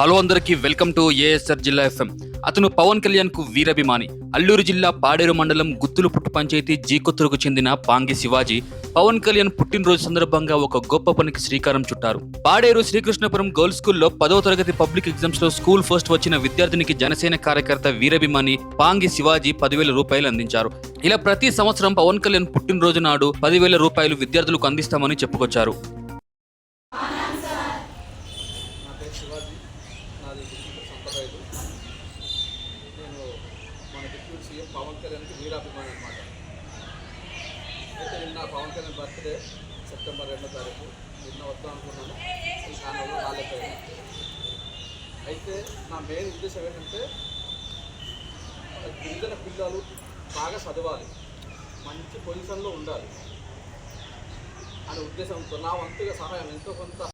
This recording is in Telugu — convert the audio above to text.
హలో అందరికీ వెల్కమ్ టు ఏఎస్ఆర్ జిల్లా ఎఫ్ఎం. అతను పవన్ కళ్యాణ్కు వీరాభిమాని. అల్లూరు జిల్లా పాడేరు మండలం గుత్తులు పుట్టు పంచాయతీ జీకొత్తులకు చెందిన పాంగి శివాజీ పవన్ కళ్యాణ్ పుట్టినరోజు సందర్భంగా ఒక గొప్ప పనికి శ్రీకారం చుట్టారు. పాడేరు శ్రీకృష్ణపురం గర్ల్స్ స్కూల్లో పదవ తరగతి పబ్లిక్ ఎగ్జామ్స్లో స్కూల్ ఫస్ట్ వచ్చిన విద్యార్థినికి జనసేన కార్యకర్త వీరాభిమాని పాంగి శివాజీ పదివేల రూపాయలు అందించారు. ఇలా ప్రతి సంవత్సరం పవన్ కళ్యాణ్ పుట్టినరోజు నాడు పదివేల రూపాయలు విద్యార్థులకు అందిస్తామని చెప్పుకొచ్చారు. నాది డిస్ట్రిక్ట్ నేను మన డిప్యూటీ సీఎం పవన్ కళ్యాణ్కి వీరాభిమాని అనమాట అయితే నిన్న పవన్ కళ్యాణ్ బర్త్డే సెప్టెంబర్ రెండో తారీఖు. నిన్న వద్దాం అనుకున్నాను. ఈ కాలంలో రాలేకపోయాను. అయితే నా మెయిన్ ఉద్దేశం ఏంటంటే గిరిజన పిల్లలు బాగా చదవాలి. మంచి పొజిషన్లో ఉండాలి. అనే ఉద్దేశంతో నా వంతుగా సహాయం ఎంతో కొంత